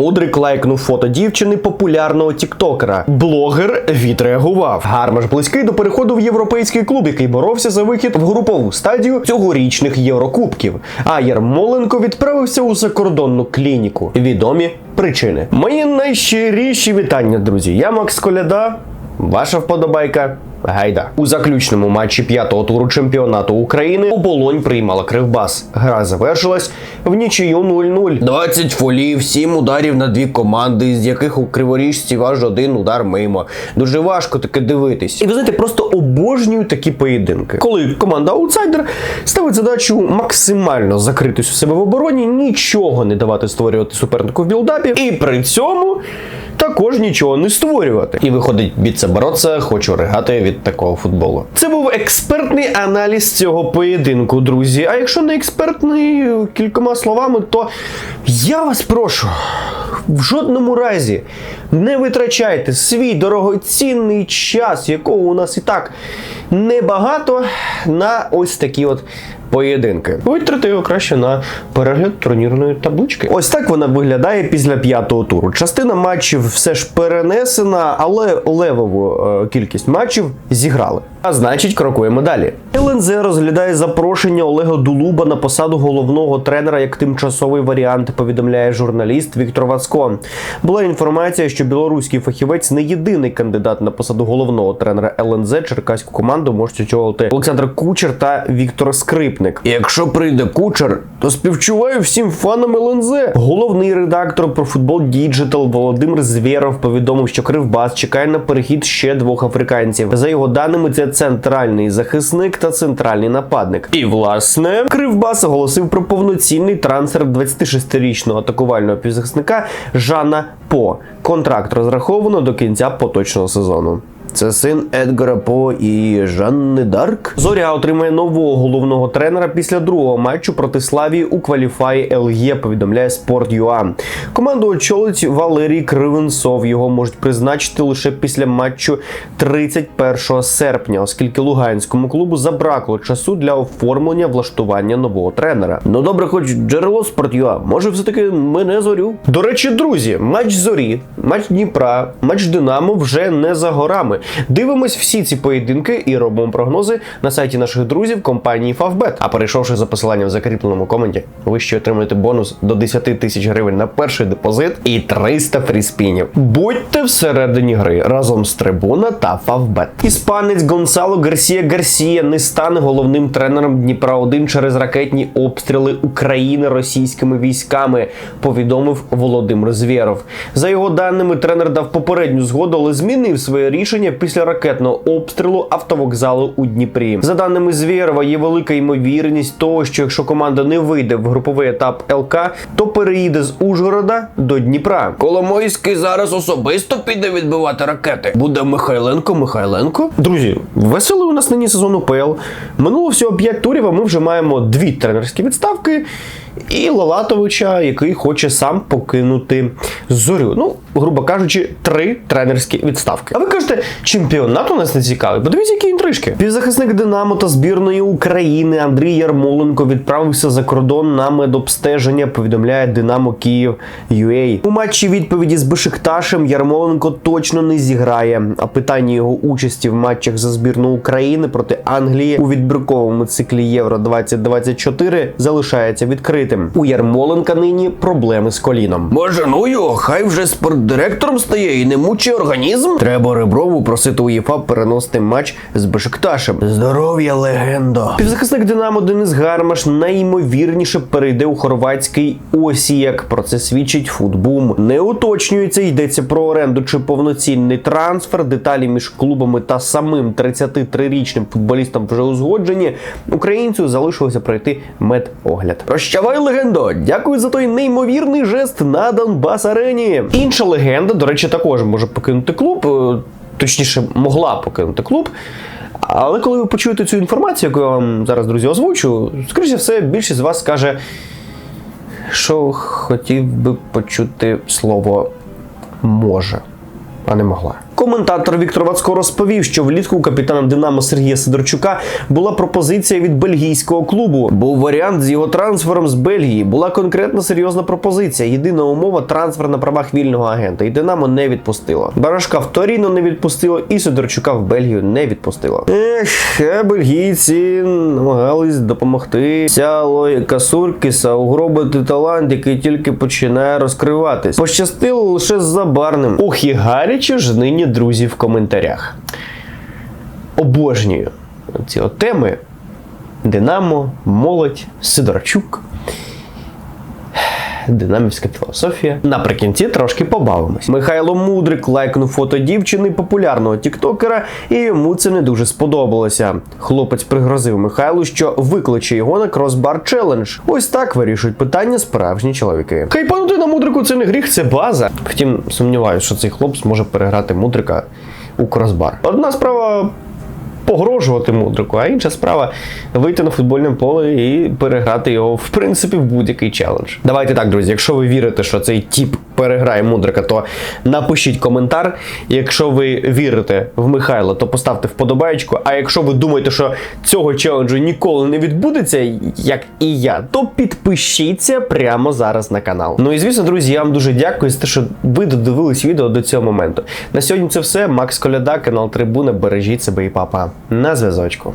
Мудрик лайкнув фото дівчини популярного тіктокера. Блогер відреагував. Гармаш близький до переходу в європейський клуб, який боровся за вихід в групову стадію цьогорічних Єврокубків. А Ярмоленко відправився у закордонну клініку. Відомі причини. Мої найщиріші вітання, друзі. Я Макс Коляда. Ваша вподобайка. Гайда у заключному матчі п'ятого туру чемпіонату України оболонь приймала Кривбас. Гра завершилась в нічию 0-0. 20 фолів, 7 ударів на дві команди, з яких у криворіжці аж один удар мимо. Дуже важко таке дивитись. І ви знаєте, просто обожнюю такі поєдинки. Коли команда аутсайдер ставить задачу максимально закритись у себе в обороні, нічого не давати створювати супернику в білдапі, і при цьому також нічого не створювати. І виходить від це боротися, хочу ригати від такого футболу. Це був експертний аналіз цього поєдинку, друзі. А якщо не експертний кількома словами, то я вас прошу. В жодному разі не витрачайте свій дорогоцінний час, якого у нас і так небагато, на ось такі от поєдинки. Витрати його краще на перегляд турнірної таблички. Ось так вона виглядає після п'ятого туру. Частина матчів все ж перенесена, але левову е, кількість матчів зіграли. А значить, крокуємо далі. ЛНЗ розглядає запрошення Олега Дулуба на посаду головного тренера як тимчасовий варіант. Повідомляє журналіст Віктор Вацко. Була інформація, що білоруський фахівець не єдиний кандидат на посаду головного тренера ЛНЗ. Черкаську команду можуть очолити Олександр Кучер та Віктор Скрипник. Якщо прийде Кучер, то співчуваю всім фанам ЛНЗ. Головний редактор про футбол Діджитал Володимир Звєров повідомив, що Кривбас чекає на перехід ще двох африканців. За його даними, це центральний захисник та центральний нападник. І власне Кривбас оголосив про повноцінний трансфер 26-річного атакувального півзахисника Жана По. Контракт розраховано до кінця поточного сезону. Це син Едгара По і Жанни Дарк. Зоря отримає нового головного тренера після другого матчу проти Славії у кваліфаї ЛЄ, повідомляє Sport.ua. Команду очолить Валерій Кривенцов. Його можуть призначити лише після матчу 31 серпня, оскільки луганському клубу забракло часу для оформлення влаштування нового тренера. Ну добре, хоч джерело Sport.ua, може все таки мене зорю. До речі, друзі, матч зорі, матч Дніпра, матч Динамо вже не за горами. Дивимось всі ці поєдинки і робимо прогнози на сайті наших друзів компанії Favbet. А перейшовши за посиланням в закріпленому коменті, ви ще отримаєте бонус до 10 тисяч гривень на перший депозит і 300 фріспінів. Будьте всередині гри разом з Трибуна та Favbet. Іспанець Гонсало Гарсія Гарсія не стане головним тренером Дніпра 1 через ракетні обстріли України російськими військами. Повідомив Володимир Звєров. За його даними, тренер дав попередню згоду, але змінив своє рішення після ракетного обстрілу автовокзалу у Дніпрі. За даними Звєрова, є велика ймовірність того, що якщо команда не вийде в груповий етап ЛК, то переїде з Ужгорода до Дніпра. Коломойський зараз особисто піде відбивати ракети. Буде Михайленко Михайленко. Друзі, веселий у нас нині сезон УПЛ. Минуло всього 5 турів, а ми вже маємо дві тренерські відставки. І Лалатовича, який хоче сам покинути зорю. Ну, грубо кажучи, три тренерські відставки. А ви кажете, чемпіонат у нас не цікавий. Подивіться, які інтрижки. Півзахисник Динамо та збірної України Андрій Ярмоленко відправився за кордон на медобстеження. Повідомляє Динамо Київ UA. У матчі відповіді з Бешикташем Ярмоленко точно не зіграє. А питання його участі в матчах за збірну України проти Англії у відбірковому циклі Євро 2024 залишається відкритим. У Ярмоленка нині проблеми з коліном. Може, ну його, хай вже спортдиректором стає і не мучить організм. Треба Реброву просити УЄФА переносити матч з Бешикташем. Здоров'я, легендо. Півзахисник Динамо Денис Гармаш найімовірніше перейде у хорватський Осіяк. Про це свідчить футбум. Не уточнюється, йдеться про оренду чи повноцінний трансфер. Деталі між клубами та самим 33-річним футболістом вже узгоджені. Українцю залишилося пройти медогляд. Прощавай, легендо! Дякую за той неймовірний жест на Донбас Арені. Інша легенда, до речі, також може покинути клуб. е, Точніше, могла покинути клуб. Але коли ви почуєте цю інформацію, яку я вам зараз, друзі, озвучу, скоріше все, більшість з вас скаже, що хотів би почути слово може, а не могла. Коментатор Віктор Вацко розповів, що влітку капітана Динамо Сергія Сидорчука була пропозиція від бельгійського клубу. Був варіант з його трансфером з Бельгії. Була конкретна серйозна пропозиція. Єдина умова трансфер на правах вільного агента. І Динамо не відпустило. Барашка в Торіно не відпустило, і Сидорчука в Бельгію не відпустило. Ех, бельгійці намагались допомогти. Ця логіка Суркіса угробити талант, який тільки починає розкриватись. Пощастило лише з забарним. Ох, і гаряче ж нині друзі в коментарях. Обожнюю ці теми. Динамо, молодь, Сидорчук. Динамівська філософія. Наприкінці трошки побавимось. Михайло Мудрик лайкнув фото дівчини популярного тіктокера, і йому це не дуже сподобалося. Хлопець пригрозив Михайлу, що викличе його на кросбар челендж. Ось так вирішують питання справжні чоловіки. Хайпанути на мудрику це не гріх, це база. Втім, сумніваюся, що цей хлопець може переграти мудрика у кросбар. Одна справа погрожувати мудрику, а інша справа вийти на футбольне поле і переграти його в принципі в будь-який челендж. Давайте так, друзі. Якщо ви вірите, що цей тіп переграє мудрика, то напишіть коментар. Якщо ви вірите в Михайла, то поставте вподобаєчку. А якщо ви думаєте, що цього челенджу ніколи не відбудеться, як і я, то підпишіться прямо зараз на канал. Ну і звісно, друзі, я вам дуже дякую за те, що ви додивились відео до цього моменту. На сьогодні це все. Макс Коляда, канал Трибуна. Бережіть себе і папа. На зв'язочку.